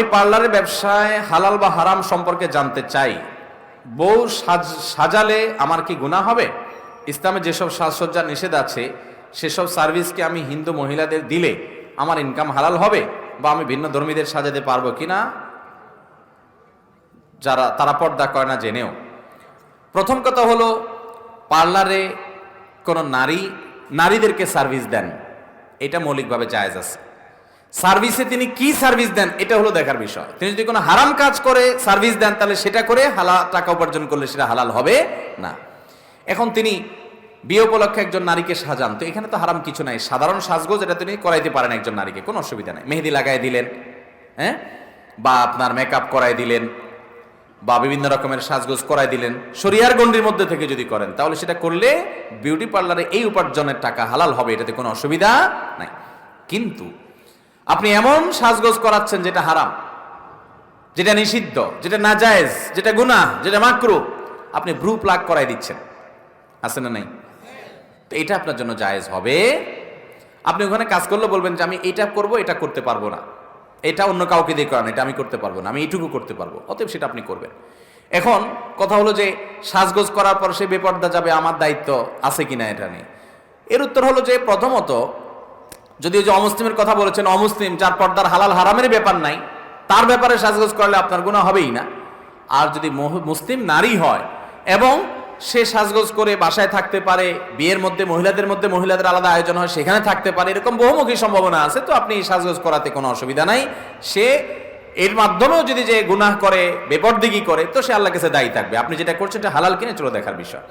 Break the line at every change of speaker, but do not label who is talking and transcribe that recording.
আমি পার্লারের ব্যবসায় হালাল বা হারাম সম্পর্কে জানতে চাই। বউ সাজ, সাজালে আমার কি গুনাহ হবে? ইসলামে যেসব সাজসজ্জা নিষেধ আছে, সেসব সার্ভিসকে আমি হিন্দু মহিলাদের দিলে আমার ইনকাম হালাল হবে বা আমি ভিন্ন ধর্মীদের সাজাতে পারব কিনা যারা, তারা পর্দা করে না জেনেও। প্রথম কথা হলো, পার্লারে কোনো নারী, নারীদেরকে সার্ভিস দেন। এটা মৌলিকভাবে জায়েজ আছে। সার্ভিসে তিনি কি সার্ভিস দেন, এটা হলো দেখার বিষয়। তিনি যদি কোনো হারাম কাজ করে, সার্ভিস দেন, তাহলে সেটা করে হালা টাকা উপার্জন করলে সেটা হালাল হবে না। এখন তিনি বিয়ে উপলক্ষে একজন নারীকে সাজান, তো এখানে তো হারাম কিছু নাই। সাধারণ সাজগোজ এটা তিনি করাইতে পারেন একজন নারীকে, কোনো অসুবিধা নাই। মেহেদি লাগাই দিলেন হ্যাঁ? বা আপনার মেকআপ করাই দিলেন, বা বিভিন্ন রকমের সাজগোজ করাই দিলেন। শরিয়ার গণ্ডির মধ্যে থেকে যদি করেন, তাহলে সেটা করলে বিউটি পার্লারে এই উপার্জনের টাকা হালাল হবে, এটাতে কোনো অসুবিধা নাই। কিন্তু আপনি এমন সাজগোজ করাচ্ছেন যেটা হারাম, যেটা নিষিদ্ধ, যেটা নাজায়েজ, যেটা গুনাহ, যেটা মাকরু। আপনি ভ্রু প্লাগ করাই দিচ্ছেন। আছে না নাই? তো এটা আপনার জন্য জায়েজ হবে। আপনি ওখানে কাজ করলে বলবেন যে আমি এটা করব, এটা করতে পারব না। এটা অন্য কাউকে দিয়ে করান, এটা আমি করতে পারব না, আমি এইটুকু করতে পারব। অতএব সেটা আপনি করবেন। এখন কথা হলো যে সাজগোজ করার পর সে বেপর্দা যাবে, আমার দায়িত্ব আছে কিনা এটা নিয়ে। এর উত্তর হলো যে প্রথমত যদি ওই যে অমুসলিমের কথা বলেছেন, অমুসলিম যার পর্দার হালাল হারামের ব্যাপার নাই, তার ব্যাপারে সাজগোজ করলে আপনার গুণা হবেই না। আর যদি মুসলিম নারী হয় এবং সে সাজগোজ করে বাসায় থাকতে পারে, বিয়ের মধ্যে, মহিলাদের মধ্যে মহিলাদের আলাদা আয়োজন হয়, সেখানে থাকতে পারে, এরকম বহুমুখী সম্ভাবনা আছে, তো আপনি সাজগোজ করাতে কোনো অসুবিধা নাই। সে এর মাধ্যমেও যদি যে গুনাহ করে, বেপরদিগি করে, তো সে আল্লাহ কাছে দায়ী থাকবে। আপনি যেটা করছেন, এটা হালাল কিনে চলে দেখার বিষয়।